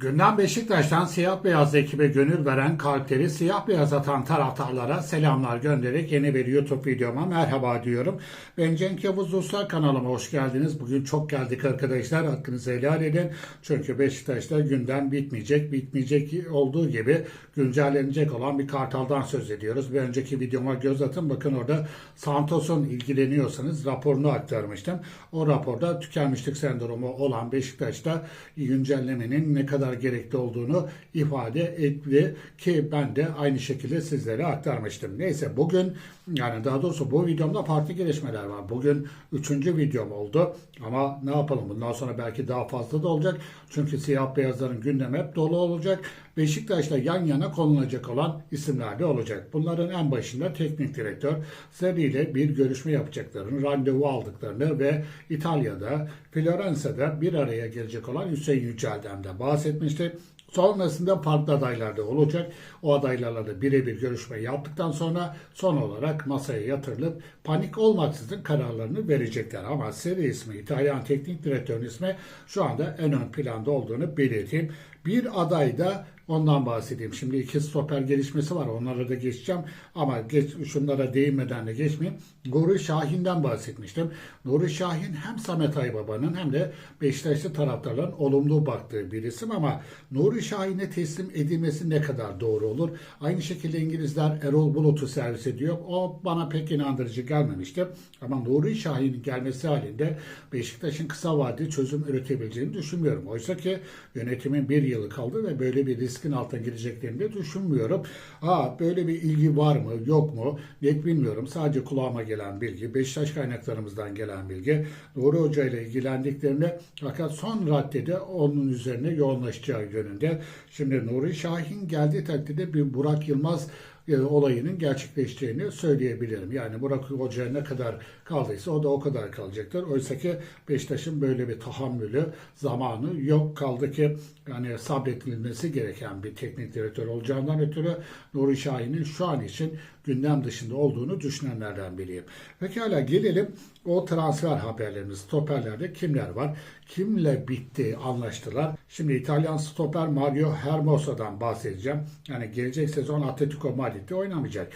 Gündem Beşiktaş'tan siyah beyaz ekibe gönül veren kalpleri siyah beyaz atan taraftarlara selamlar göndererek yeni bir YouTube videoma merhaba diyorum. Ben Cenk Yavuz Usta kanalıma hoş geldiniz. Bugün çok geldik arkadaşlar. Hakkınızı helal edin. Çünkü Beşiktaş'ta gündem bitmeyecek. Bitmeyecek olduğu gibi güncellenecek olan bir kartaldan söz ediyoruz. Bir önceki videoma göz atın. Bakın orada Santos'un ilgileniyorsanız raporunu aktarmıştım. O raporda tükenmişlik sendromu olan Beşiktaş'ta güncellemenin ne kadar gerekli olduğunu ifade etti ki ben de aynı şekilde sizlere aktarmıştım. Neyse bugün yani daha doğrusu bu videomda farklı gelişmeler var. Bugün üçüncü videom oldu ama ne yapalım bundan sonra belki daha fazla da olacak. Çünkü siyah beyazların gündemi hep dolu olacak. Beşiktaş'ta yan yana konulacak olan isimler de olacak. Bunların en başında teknik direktör Sarri ile bir görüşme yapacaklarını, randevu aldıklarını ve İtalya'da, Florence'de bir araya gelecek olan Hüseyin Yücel'den de bahsetmişti. Sonrasında farklı adaylar da olacak. O adaylarla da birebir görüşme yaptıktan sonra son olarak masaya yatırılıp panik olmaksızın kararlarını verecekler. Ama seri ismi, İtalyan teknik direktörün ismi şu anda en ön planda olduğunu belirteyim. Bir aday da Ondan bahsedeyim. Şimdi iki stoper gelişmesi var. Onlara da geçeceğim. Ama geç, şunlara değinmeden de geçmeyeyim. Nuri Şahin'den bahsetmiştim. Nuri Şahin hem Samet Aybaba'nın hem de Beşiktaşlı taraftarların olumlu baktığı bir isim ama Nuri Şahin'e teslim edilmesi ne kadar doğru olur? Aynı şekilde İngilizler Erol Bulut'u servis ediyor. O bana pek inandırıcı gelmemişti. Ama Nuri Şahin'in gelmesi halinde Beşiktaş'ın kısa vadeli çözüm üretebileceğini düşünmüyorum. Oysa ki yönetimin bir yılı kaldı ve böyle bir riskin altına gireceklerini de düşünmüyorum. Ha böyle bir ilgi var mı yok mu net bilmiyorum. Sadece kulağıma gelen bilgi, Beşiktaş kaynaklarımızdan gelen bilgi. Nuri Hoca ile ilgilendiklerinde fakat son raddede onun üzerine yoğunlaşacağı yönünde. Şimdi Nuri Şahin geldiği takdirde bir Burak Yılmaz e, olayının gerçekleşeceğini söyleyebilirim. Yani Burak Hoca'ya ne kadar kaldıysa o da o kadar kalacaktır. Oysa ki Beşiktaş'ın böyle bir tahammülü, zamanı yok. Kaldı ki yani sabredilmesi gereken bir teknik direktör olacağından ötürü Nuri Şahin'in şu an için gündem dışında olduğunu düşünenlerden biriyim. Pekala gelelim o transfer haberlerimiz. Stoperlerde kimler var? Kimle bitti anlaştılar? Şimdi İtalyan stoper Mario Hermosa'dan bahsedeceğim. Yani gelecek sezon Atletico Madrid'de oynamayacak.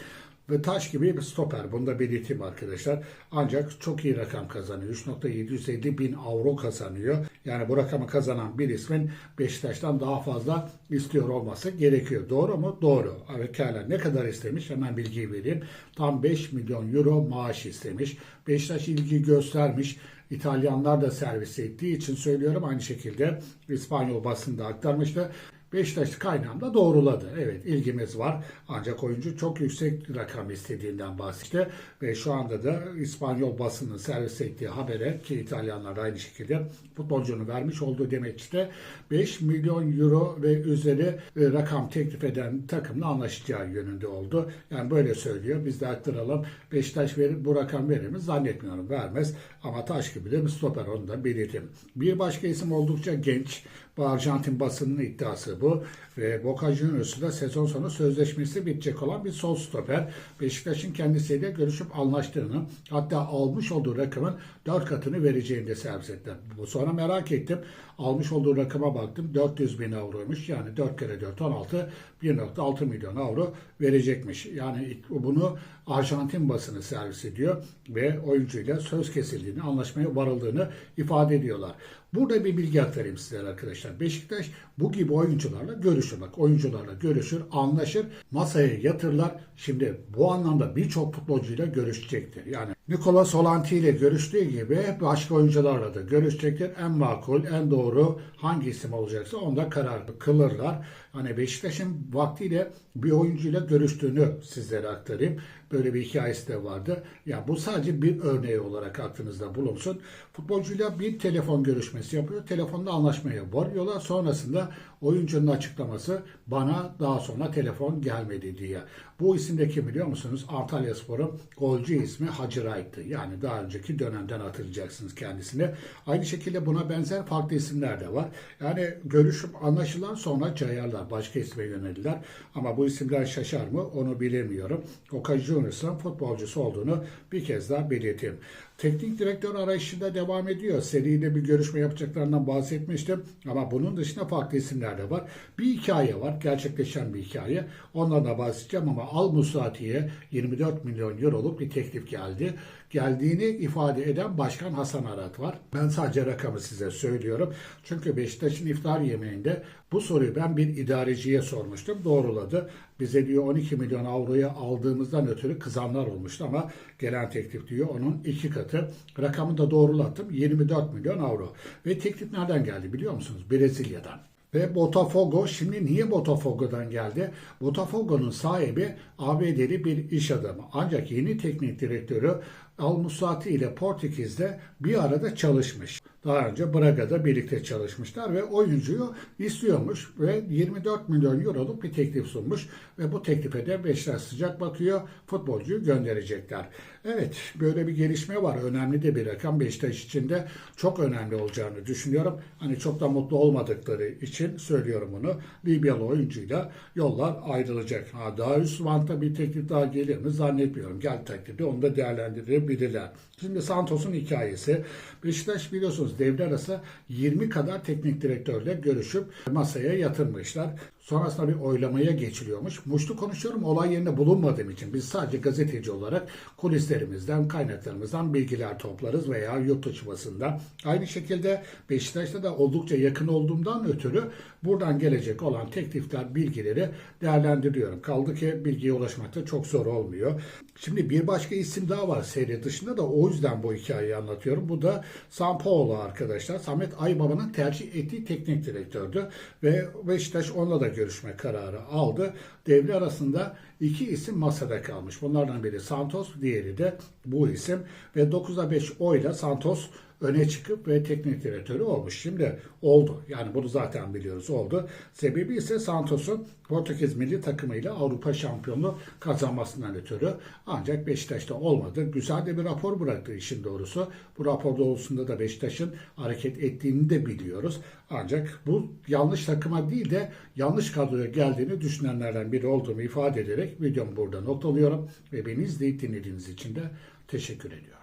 Ve taş gibi bir stoper. Bunu da belirteyim arkadaşlar. Ancak çok iyi rakam kazanıyor. 3.750 bin avro kazanıyor. Yani bu rakamı kazanan bir ismin Beşiktaş'tan daha fazla istiyor olması gerekiyor. Doğru mu? Doğru. Pekala ne kadar istemiş? Hemen bilgiyi vereyim. Tam 5 milyon euro maaş istemiş. Beşiktaş ilgi göstermiş. İtalyanlar da servis ettiği için söylüyorum. Aynı şekilde İspanyol basında aktarmıştı. Beşiktaş kaynağım da doğruladı. Evet ilgimiz var. Ancak oyuncu çok yüksek rakam istediğinden bahsetti. Ve şu anda da İspanyol basının servis ettiği habere ki İtalyanlar aynı şekilde futbolcunun vermiş olduğu demeçte 5 milyon euro ve üzeri e, rakam teklif eden takımla anlaşacağı yönünde oldu. Yani böyle söylüyor. Biz de aktaralım. Beşiktaş verir, bu rakam verir mi? Zannetmiyorum vermez. Ama taş gibi de bir stoper onu da belirteyim. Bir başka isim oldukça genç. Bu Arjantin basının iddiası bu. Ve Boca Juniors'la sezon sonu sözleşmesi bitecek olan bir sol stoper. Beşiktaş'ın kendisiyle görüşüp anlaştığını hatta almış olduğu rakamın 4 katını vereceğini de servis ettiler. Sonra merak ettim. Almış olduğu rakama baktım. 400 bin avroymuş. Yani 4 kere 4 16 1.6 milyon avro verecekmiş. Yani bunu Arjantin basını servis ediyor ve oyuncuyla söz kesildiğini, anlaşmaya varıldığını ifade ediyorlar. Burada bir bilgi aktarayım sizlere arkadaşlar. Beşiktaş bu gibi oyuncularla görüşür. Bak oyuncularla görüşür, anlaşır, masaya yatırlar. Şimdi bu anlamda birçok futbolcuyla görüşecektir. Yani Nikola Solanti ile görüştüğü gibi başka oyuncularla da görüşecektir. En makul, en doğru hangi isim olacaksa onda karar kılırlar. Hani Beşiktaş'ın vaktiyle bir oyuncuyla görüştüğünü sizlere aktarayım. Böyle bir hikayesi de vardı. Ya bu sadece bir örneği olarak aklınızda bulunsun. Futbolcuyla bir telefon görüşmesi yapıyor. Telefonda anlaşmaya varıyorlar. Sonrasında oyuncunun açıklaması bana daha sonra telefon gelmedi diye. Bu isim de kim biliyor musunuz? Antalya Spor'un golcü ismi Hacı Wright'tı. Yani daha önceki dönemden hatırlayacaksınız kendisini. Aynı şekilde buna benzer farklı isimler de var. Yani görüşüp anlaşılan sonra cayarlar. Başka isme yöneldiler. Ama bu isimler şaşar mı onu bilemiyorum. Oka Yunus'un futbolcusu olduğunu bir kez daha belirteyim. Teknik direktör arayışında devam ediyor. Seride bir görüşme yapacaklarından bahsetmiştim. Ama bunun dışında farklı isimler de var. Bir hikaye var. Gerçekleşen bir hikaye. Ondan da bahsedeceğim ama Al Musati'ye 24 milyon euroluk bir teklif geldi. Geldiğini ifade eden Başkan Hasan Arat var. Ben sadece rakamı size söylüyorum. Çünkü Beşiktaş'ın iftar yemeğinde bu soruyu ben bir idareciye sormuştum. Doğruladı. Bize diyor 12 milyon avroya aldığımızdan ötürü kızanlar olmuştu ama gelen teklif diyor onun iki katı. Rakamı da doğrulattım. 24 milyon avro. Ve teklif nereden geldi biliyor musunuz? Brezilya'dan. Ve Botafogo şimdi niye Botafogo'dan geldi? Botafogo'nun sahibi ABD'li bir iş adamı. Ancak yeni teknik direktörü Al Musati ile Portekiz'de bir arada çalışmış. Daha önce Braga'da birlikte çalışmışlar ve oyuncuyu istiyormuş ve 24 milyon euroluk bir teklif sunmuş ve bu teklife de Beşiktaş sıcak bakıyor. Futbolcuyu gönderecekler. Evet böyle bir gelişme var. Önemli de bir rakam Beşiktaş için de çok önemli olacağını düşünüyorum. Hani çok da mutlu olmadıkları için söylüyorum bunu. Libyalı oyuncuyla yollar ayrılacak. Ha, daha üst vantta bir teklif daha gelir mi zannetmiyorum. Gel teklifi onu da değerlendirebilirler. Şimdi Santos'un hikayesi. Beşiktaş biliyorsunuz devre arası 20 kadar teknik direktörle görüşüp masaya yatırmışlar. Sonrasında bir oylamaya geçiliyormuş. Muşlu konuşuyorum olay yerinde bulunmadığım için. Biz sadece gazeteci olarak kulislerimizden, kaynaklarımızdan bilgiler toplarız veya yurt dışı. Aynı şekilde Beşiktaş'ta da oldukça yakın olduğumdan ötürü buradan gelecek olan teklifler, bilgileri değerlendiriyorum. Kaldı ki bilgiye ulaşmakta çok zor olmuyor. Şimdi bir başka isim daha var seyret dışında da o yüzden bu hikayeyi anlatıyorum. Bu da Sampaolo arkadaşlar. Samet Aybaba'nın tercih ettiği teknik direktördü ve Beşiktaş onunla da görüşme kararı aldı. Devre arasında iki isim masada kalmış. Bunlardan biri Santos, diğeri de bu isim ve 9'a 5 oyla Santos öne çıkıp ve teknik direktörü olmuş. Şimdi oldu. Yani bunu zaten biliyoruz oldu. Sebebi ise Santos'un Portekiz milli takımıyla Avrupa şampiyonluğu kazanmasından ötürü. Ancak Beşiktaş'ta olmadı. Güzel de bir rapor bıraktı işin doğrusu. Bu rapor doğrultusunda da Beşiktaş'ın hareket ettiğini de biliyoruz. Ancak bu yanlış takıma değil de yanlış kadroya geldiğini düşünenlerden biri olduğumu ifade ederek videomu burada noktalıyorum. Ve beni izleyip dinlediğiniz için de teşekkür ediyorum.